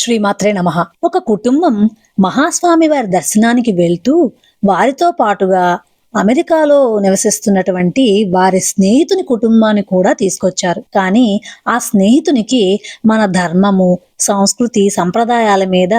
శ్రీమాత్రే నమ. ఒక కుటుంబం మహాస్వామి వారి దర్శనానికి వెళ్తూ వారితో పాటుగా అమెరికాలో నివసిస్తున్నటువంటి వారి స్నేహితుని కుటుంబాన్ని కూడా తీసుకొచ్చారు. కానీ ఆ స్నేహితునికి మన ధర్మము సంస్కృతి సంప్రదాయాల మీద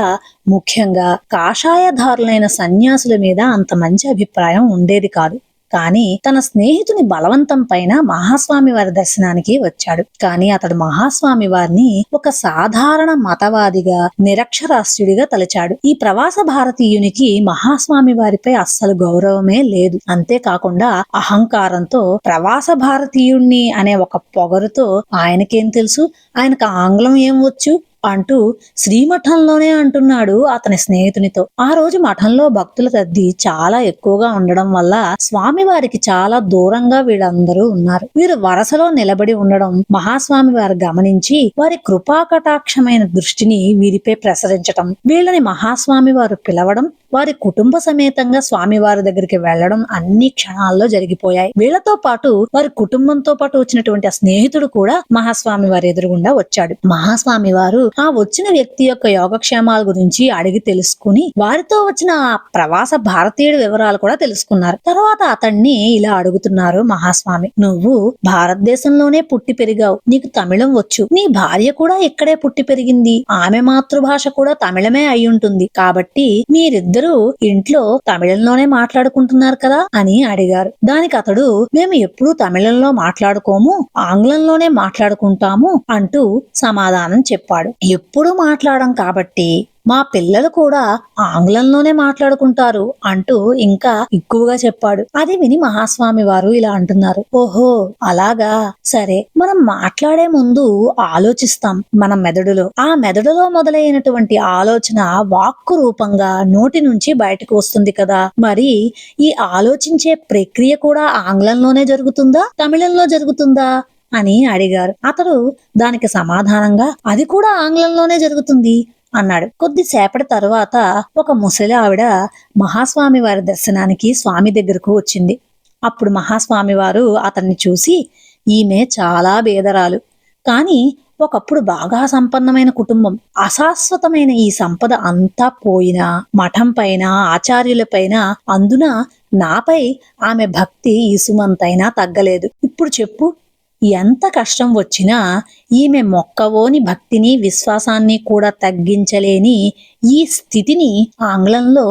ముఖ్యంగా కాషాయధారులైన సన్యాసుల మీద అంత మంచి అభిప్రాయం ఉండేది కాదు. కానీ తన స్నేహితుని బలవంతం పైన మహాస్వామి వారి దర్శనానికి వచ్చాడు. కానీ అతడు మహాస్వామి వారిని ఒక సాధారణ మతవాదిగా నిరక్షరాస్యుడిగా తలచాడు. ఈ ప్రవాస భారతీయునికి మహాస్వామి వారిపై అస్సలు గౌరవమే లేదు. అంతేకాకుండా అహంకారంతో ప్రవాస భారతీయుణ్ణి అనే ఒక పొగరుతో ఆయనకేం తెలుసు? ఆయనకు ఆంగ్లం ఏం వచ్చు? అంటూ శ్రీమఠంలోనే అంటున్నాడు అతని స్నేహితునితో. ఆ రోజు మఠంలో భక్తుల రద్దీ చాలా ఎక్కువగా ఉండడం వల్ల స్వామి వారికి చాలా దూరంగా వీళ్ళందరూ ఉన్నారు. వీరు వరసలో నిలబడి ఉండడం మహాస్వామి వారు గమనించి వారి కృపాకటాక్షమైన దృష్టిని వీరిపై ప్రసరించటం వీళ్ళని మహాస్వామి వారు పిలవడం వారి కుటుంబ సమేతంగా స్వామివారి దగ్గరికి వెళ్ళడం అన్ని క్షణాల్లో జరిగిపోయాయి. వీళ్ళతో పాటు వారి కుటుంబంతో పాటు వచ్చినటువంటి ఆ స్నేహితుడు కూడా మహాస్వామి వారి ఎదురుగుండా వచ్చాడు. మహాస్వామి వారు ఆ వచ్చిన వ్యక్తి యొక్క యోగక్షేమాల గురించి అడిగి తెలుసుకుని వారితో వచ్చిన ఆ ప్రవాస భారతీయుడి వివరాలు కూడా తెలుసుకున్నారు. తర్వాత అతన్ని ఇలా అడుగుతున్నారు మహాస్వామి నువ్వు భారతదేశంలోనే పుట్టి పెరిగావు నీకు తమిళం వచ్చు. నీ భార్య కూడా ఇక్కడే పుట్టి పెరిగింది. ఆమె మాతృభాష కూడా తమిళమే అయి ఉంటుంది. కాబట్టి మీరిద్దరు ఇంట్లో తమిళంలోనే మాట్లాడుకుంటున్నారు కదా అని అడిగారు. దానికి అతడు మేము ఎప్పుడూ తమిళంలో మాట్లాడుకోము ఆంగ్లంలోనే మాట్లాడుకుంటాము అంటూ సమాధానం చెప్పాడు. ఎప్పుడు మాట్లాడం కాబట్టి మా పిల్లలు కూడా ఆంగ్లంలోనే మాట్లాడుకుంటారు అంటూ ఇంకా ఎక్కువగా చెప్పాడు. అది విని మహాస్వామి వారు ఇలా అంటున్నారు. ఓహో అలాగా? సరే మనం మాట్లాడే ముందు ఆలోచిస్తాం మన మెదడులో. ఆ మెదడులో మొదలైనటువంటి ఆలోచన వాక్కు రూపంగా నోటి నుంచి బయటకు వస్తుంది కదా. మరి ఈ ఆలోచించే ప్రక్రియ కూడా ఆంగ్లంలోనే జరుగుతుందా? తమిళంలో జరుగుతుందా? అని అడిగారు. అతడు దానికి సమాధానంగా అది కూడా ఆంగ్లంలోనే జరుగుతుంది. అన్నాడు. కొద్దిసేపటి తరువాత ఒక ముసలి ఆవిడ మహాస్వామి వారి దర్శనానికి స్వామి దగ్గరకు వచ్చింది. అప్పుడు మహాస్వామి వారు అతన్ని చూసి ఈమె చాలా బేదరాలు. కానీ ఒకప్పుడు బాగా సంపన్నమైన కుటుంబం. అశాశ్వతమైన ఈ సంపద అంతా పోయినా మఠం పైన ఆచార్యులపైన అందున నాపై ఆమె భక్తి ఈసుమంతైనా తగ్గలేదు. ఇప్పుడు చెప్పు ఎంత కష్టం వచ్చినా ఈమె మొక్కవోని భక్తిని విశ్వాసాన్ని కూడా తగ్గించలేని ఈ స్థితిని ఆంగ్లంలో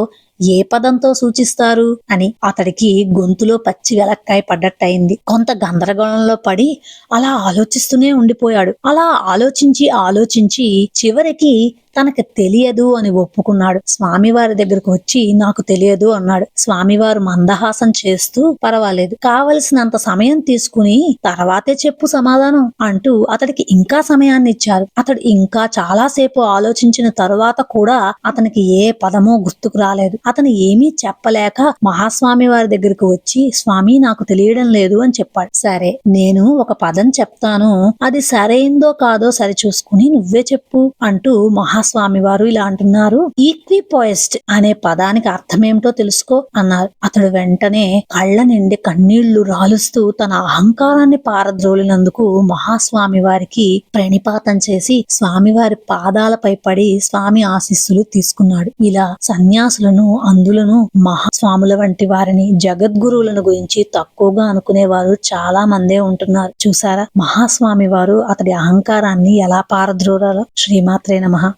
ఏ పదంతో సూచిస్తారు అని అతడికి గొంతులో పచ్చి వెలక్కాయ పడ్డట్టయింది. కొంత గందరగోళంలో పడి అలా ఆలోచిస్తూనే ఉండిపోయాడు. అలా ఆలోచించి ఆలోచించి చివరికి తనకు తెలియదు అని ఒప్పుకున్నాడు. స్వామివారి దగ్గరకు వచ్చి నాకు తెలియదు అన్నాడు. స్వామివారు మందహాసం చేస్తూ పర్వాలేదు కావలసినంత సమయం తీసుకుని తర్వాతే చెప్పు సమాధానం అంటూ అతడికి ఇంకా సమయాన్ని ఇచ్చారు. అతడు ఇంకా చాలాసేపు ఆలోచించిన తరువాత కూడా అతనికి ఏ పదమో గుర్తుకు రాలేదు. అతను ఏమీ చెప్పలేక మహాస్వామి వారి దగ్గరకు వచ్చి స్వామి నాకు తెలియడం లేదు అని చెప్పాడు. సరే నేను ఒక పదం చెప్తాను. అది సరైందో కాదో సరిచూసుకుని నువ్వే చెప్పు అంటూ మహా మహాస్వామి వారు ఇలా అంటున్నారు. ఈక్విపోయిస్ట్ అనే పదానికి అర్థమేమిటో తెలుసుకో అన్నారు. అతడు వెంటనే కళ్ళ నిండి కన్నీళ్ళు రాలుస్తూ తన అహంకారాన్ని పారద్రోలినందుకు మహాస్వామి వారికి ప్రణిపాతం చేసి స్వామివారి పాదాలపై పడి స్వామి ఆశీస్సులు తీసుకున్నాడు. ఇలా సన్యాసులను అందులను మహాస్వాముల వంటి వారిని జగద్గురువులను గురించి తక్కువగా అనుకునేవారు చాలా మందే ఉంటున్నారు. చూసారా? మహాస్వామి వారు అతడి అహంకారాన్ని ఎలా పారద్రోరాలో శ్రీమాత్రే నమః.